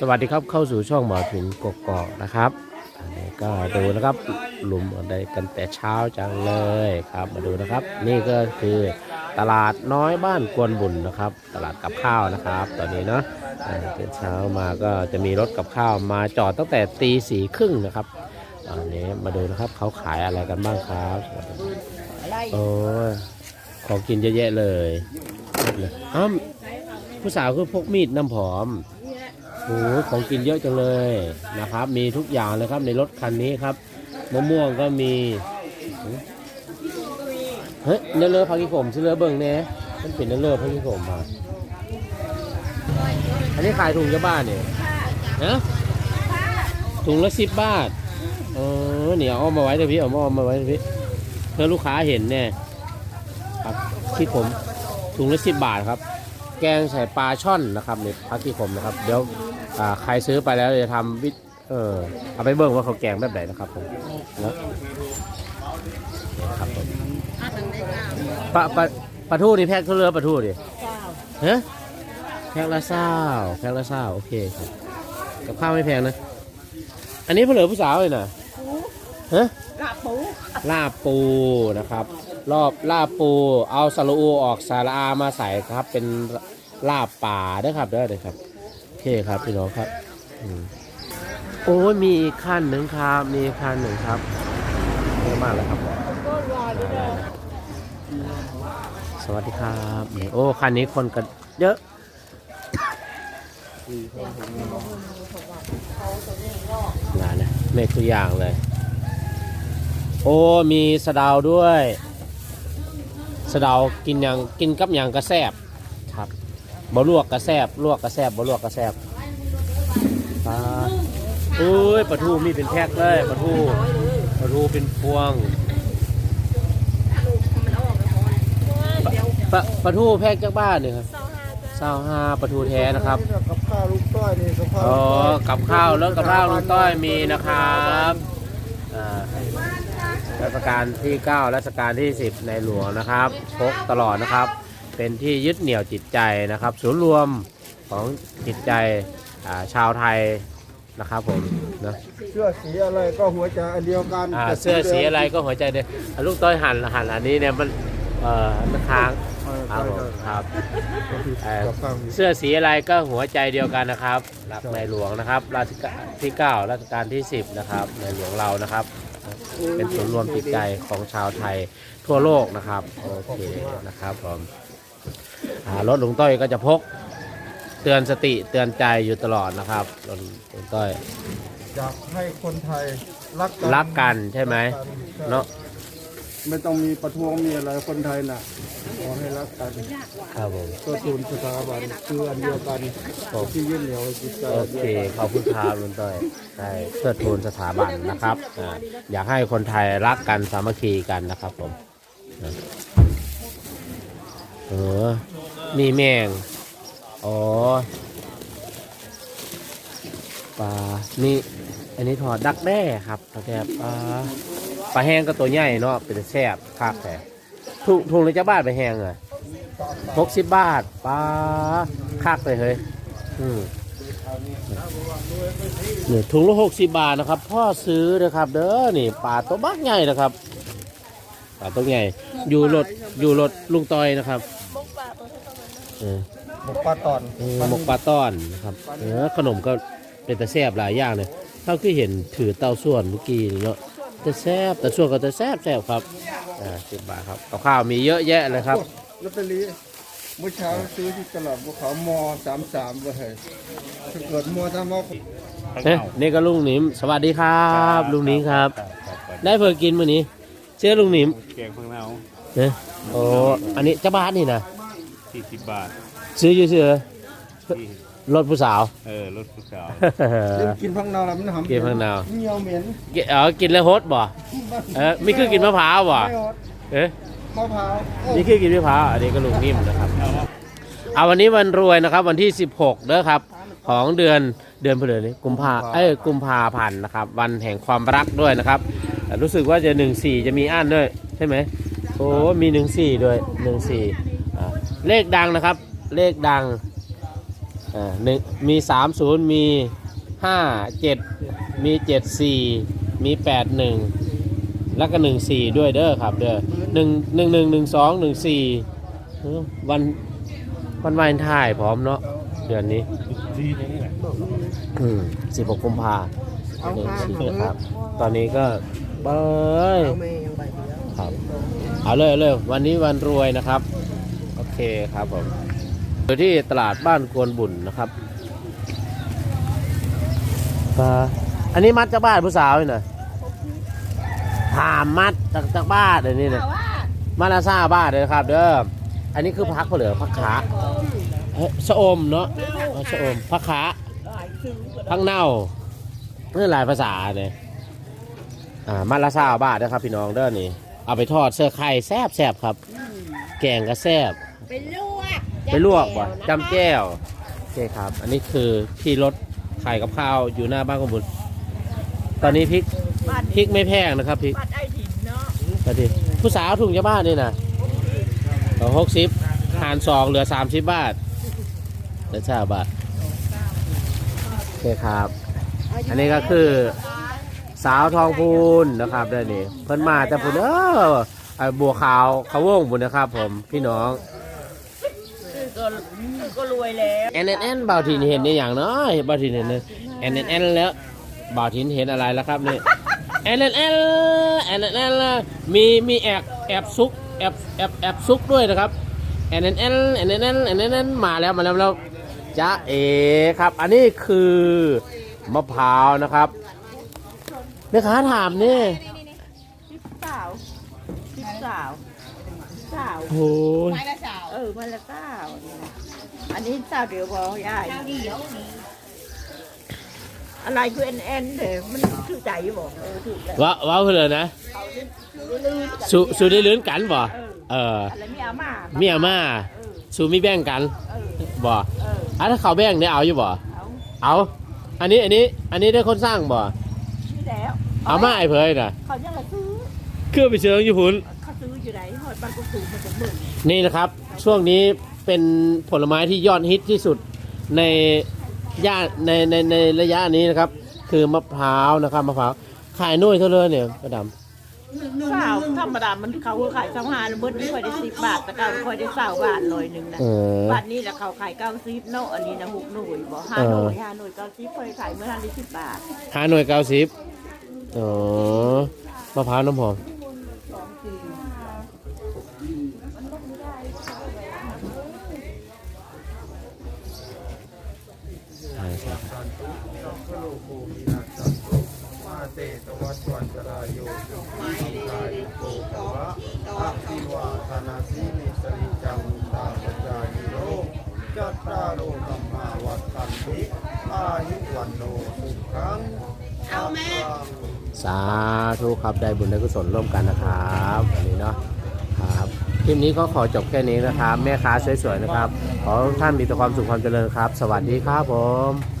สวัสดีครับเข้าสู่ช่องหมอถึงกกอกนะครับอันนี้ก็ดูนะครับหลุมอะไรกันแต่เช้าจังเลยครับมาดูนะครับ นี่ก็คือตลาดน้อยบ้านกวนบุญนะครับ ตลาดกับข้าวนะครับ ตอนนี้เนาะอ่าตื่นเช้ามาก็จะมีรถกับข้าวมาจอดตั้งแต่ตีสี่ครึ่งนะครับตอนนี้มาดูนะครับเขาขายอะไรกันบ้างครับโอ้ยของกินเยอะแยะเลยอ้าวผู้สาวคือพกมีดน้ำผอม โอ้โหของกินเยอะจังเลยนะครับ มีทุกอย่างเลยครับในรถคันนี้ครับมะม่วงก็มีเฮ้ยเนื้อเลือพักกิผมซื้อเลือเบิ่งเน่มันเป็นเนื้อเลือพักกิผมมาอันนี้ขายถุงจะบ้านเนี่ยนะถุงละสิบบาทเออเนี่ยเอามาไว้เถอะพี่เอามาเอามาไว้เถอะพี่เพื่อลูกค้าเห็นเนี่ยครับที่ผมถุงละสิบบาทครับ แกงใส่ปลาช่อนนะครับในพักที่ผมนะครับ เดี๋ยวอ่า ใครซื้อไปแล้วจะทำวิเออเอาไปเบิ่งว่าเขาแกงแบบไหนนะครับผมนะนี่ครับผมปลาปลาปลาทูนี่แพ็คเท่าเรือปลาทูดิเฮ้ยแพ็คละเศร้าแพ็คละเศร้าโอเคครับกับข้าวไม่แพงนะ อันนี้เพื่อเหลือผู้สาวเลยนะฮะลาบปูลาบปูนะครับ รอบลาบปู เอาสระอูออกสาระอามาใส่ครับ เป็นลาบป่าเด้อครับเด้อเด้อครับโอเคครับพี่น้องครับอโอ้มีขั้นหนึ่งครับมีขั้นหนึ่งครับเยอะมากเลยครับสวัสดีครับนี่โอ้คันนี้คนกันเยอะงานนะเมฆตัวอย่างเลย โอ้มีสะดาวด้วย สะดาวกินอย่างกินกับอย่างกระแซบ บ่ลวกกระแซบลวกกระแซบบ่ลวกกระแซบปลาอุ้ยปลาทูมีเป็นแพ็คเลยปลาทูปลาทูเป็นพวงปลาปลาปลาทูแพ็คจากบ้านเนี่ยครับเศร้าห้าปลาทูแท้นะครับกับข้าวลูกต้อยนี่กับข้าวอ๋อกับข้าวแล้วกับข้าวลุงต้อยมีนะครับอ่ารัชกาลที่ 9 รัชกาลที่ 10 ในหลวงนะครับพกตลอดนะครับ เป็นที่ยึดเหนี่ยวจิตใจนะครับศูนย์รวมของจิตใจอ่าชาวไทยนะครับผมนะเสื้อสีอะไรก็หัวใจอันเดียวกันอ่าเสื้อสีอะไรก็หัวใจเดียวอ่าลูกต้อยหันหันอันนี้เนี่ยมันเอ่อมันค้างเออครับผมใช่ครับใช่กับข้าวนี่เสื้อสีอะไรก็หัวใจเดียวกันนะครับรักในหลวงนะครับรัชกาลที่9รัชกาลที่ 10 นะครับ ในหลวงเรานะครับ เป็นศูนย์รวมจิตใจของชาวไทยทั่วโลกนะครับโอเคนะครับผมอ่า รถลุงต้อยก็จะพกเตือนสติเตือนใจอยู่ตลอดนะครับรถลุงต้อย อยากให้คนไทยรักกันรักกันใช่ไหมรักกันเนาะไม่ต้องมีประท้วงมีอะไรคนไทยน่ะขอให้รักกันครับผมก็ศูนย์สถาบันคืออันเดียวกันที่ยึดเหนี่ยวจิตใจโอเคขอบคุณครับลุงต้อยใช่เพื่อทูนสถาบันนะครับอ่าอยากให้คนไทยรักกันสามัคคีกันนะครับผมนะเออ มีแมง อ๋อ ปลา นี่ อันนี้ถอดดักแด้ครับแด้ปลา ปลาแห้งก็ตัวใหญ่เนาะ เป็นแซ่บคักแต่ทุกทุงเลยจ้าบานปลาแห้งอะหกสิบบาท ปลาคักเลยเฮ้ย อืมเนี่ยถุงละหกสิบบาทนะครับ พ่อซื้อนะครับ เด้อ นี่ปลาตัวบักใหญ่นะครับปลาตัวใหญ่ อยู่รถอยู่รถลุงตอยนะครับ เออหมกปลาตอนเออหมกปลาต้อนนะครับเออขนมก็เป็นแต่แซ่บหลายอย่างเลยเท่าที่เห็นถือเต้าส่วนเมื่อกี้นี่เนาะแต่แซ่บแต่ส่วนก็จะแซ่บแซ่บครับอ่าสิบบาทครับกับข้าวมีเยอะแยะเลยครับ ลอตเตอรี่เมื่อเช้าซื้อที่ตลาดภูเขามอสามสามไปเลยถ้าเกิดมอสามมอเอ๊ะนี่ก็ลุงหนิม สวัสดีครับ ลุงหนิมครับ ได้เพิ่งกินมื้อนี้เชื่อลุงหนิมแกงเพิ่งเอาเนี่ยโอ้อันนี้จะบาทนี่นะ สี่สิบบาทซื้ออยู่ซื้อที่รถผู้สาว เออรถผู้สาวเล่นกินพังนาวแล้วมันหอมกินพังนาวเหนียวเหม็นกินเออกินแล้วฮดบ่เออไม่คือกินมะพร้าวบ่ไม่ฮอตเอ๊ะมะพร้าวโอ้นี่คือกินมะพร้าวอันนี้ก็ลุงนิ่มนะครับเอาวันนี้วันรวยนะครับ วันที่ 16เด้อครับ ของเดือนเดือนพฤหัสนี้กุมภาเอ้ยกุมภาพันธ์นะครับ วันแห่งความรักด้วยนะครับแต่รู้สึกว่าจะหนึ่งสี่จะมีอันด้วย ใช่ไหมโอ้มีหนึ่งสี่ด้วยหนึ่งสี่า เลขดังนะครับ เลขดังอ่าหนึ่งมีสามศูนย์มีห้าเจ็ดมีเจ็ดสี่มีแปดหนึ่งแล้วก็หนึ่งสี่ด้วยเด้อครับเด้อหนึ่งหนึ่งหนึ่งหนึ่งสองหนึ่งสี่วันวันวาเลนไทน์พร้อมเนาะเดือนนี้ที่นี่แหละสิบหกกุมภาเอาหนึ่งห้าสี่ครับ ตอนนี้ก็เบ้ยเอาแม่ยังใบเดียวครับ เอาเลยเอาเลยวันนี้วันรวยนะครับโอ เคครับผมอยู่ที่ตลาดบ้านควนบุญนะครับปลาอันนี้มัดจากบ้านผู้สาวนี่นะถามมัดจากจากบ้านเดี๋ยวนี้นะมาลาซาบ้านเลยครับ เด้ออันนี้คือพักเปลือพักขาเฮ้ยชะอมเนาะเอาชะอมพักขาพักเน่านี่หลายภาษาเนี่ยอ่ามาลาซาบ้านนะครับ พี่น้องเด้อนี่เอาไปทอดเสื้อไข่แซบแซบครับ แกงก็แซบ ไปลวกไปลวกบ่จำแก้วโอเคครับ อันนี้คือที่รถขายกับข้าวอยู่หน้าบ้านของบุญตอนนี้พริกบ้านพริกไม่แพงนะครับพริกบ้านไอ้ถิ่นเนาะตอนนี้ผู้สาวถุงยาบ้านนี่นะหกสิบหารสองเหลือสามสิบบาทเหลือสามบาทโอเคครับ อันนี้ก็คือสาวทองพูนนะครับเด้านนี่เพิ่นมาจากพุ่นเออไอ้บัวขาวเขาวงบุญนะครับผมพี่น้องคือ ก็ก็รวยแล้วแอนแอนบ่าวถิ่นเห็นในอย่างเนาะเบ่าวถิ่นเห็นเลยแอนเอ็นแล้วบ่าวถิ่นเห็นอะไรแล้วครับนี่เอ็นเอ็นเอ็นเอ็นเอ็นมีมีแอบแอบซุกแอบแอบแอบซุกด้วยนะครับเอ็นเอ็นเอ็นเอ็นเอ็นเอนแอนมาแล้วมาแล้วแล้วจ้าเอครับ อันนี้คือมะพร้าวนะครับเนื้อขาถามนี่สาวสาวสาวโอ้ ออมาละเก้าอันนี้สาวเดียวพอยายอะไรคือเอ็นเอ็นเด้มันถือใจบอกเออถือใจว้าว้าวเลยนะเขาลื่นๆสูสูได้ลื้นกันบ่เอออะไรไม่เอามาเมียมาสูมีแบ่งกันเออบ่เอออะถ้าเขาแบ่งได้เอาอยู่บ่เอาเอาอันนี้อันนี้อันนี้ได้คนสร้างบ่ที่แล้วเอามาไอ้เพยน่ะเขายังละซื้อคือไปเชิงอยู่พุ่นเขาซื้ออยู่ไหนหอดบ้านกุสูมันจะหมื่นนี่นะครับ ช่วงนี้เป็นผลไม้ที่ยอดฮิตที่สุดในย่านในในในระยะนี้นะครับ คือมะพร้าวนะครับมะพร้าวขายหนุ่ยเท่าเลยเนี่ยกระดสาวธรรมดามันเขาขายสามหานเบิดนี่ค่อยได้สิบบาทแต่เก่าค่อยได้สาวบาทลอยหนึ่งนะำเออบาทนี้แหละเขาขายเก้าสิบเนาะอันนี้นะหกหน่วยบอกห้าหน่วยห้าหน่วยเก้าสิบค่อยขายเมื่อทันได้สิบบาทหาหน่วยเก้าสิบอ๋อมะพร้าวน้ำหอม ใช่ใช่ครับมาเตตวัตวันตรายโยสุขีกายโกภวะอาภิวาธนาสีนิสริจังตาปจายิโรจัตตาโลธรรมาวัฏตันติอายุวันโนสุขังเอาแม่สาธุครับได้บุญได้กุศลร่วมกันนะครับวันนี้เนาะ คลิปนี้ก็ขอจบแค่นี้นะครับ แม่ค้าสวยๆนะครับ ขอทุกท่านมีแต่ความสุขความเจริญครับ สวัสดีครับผม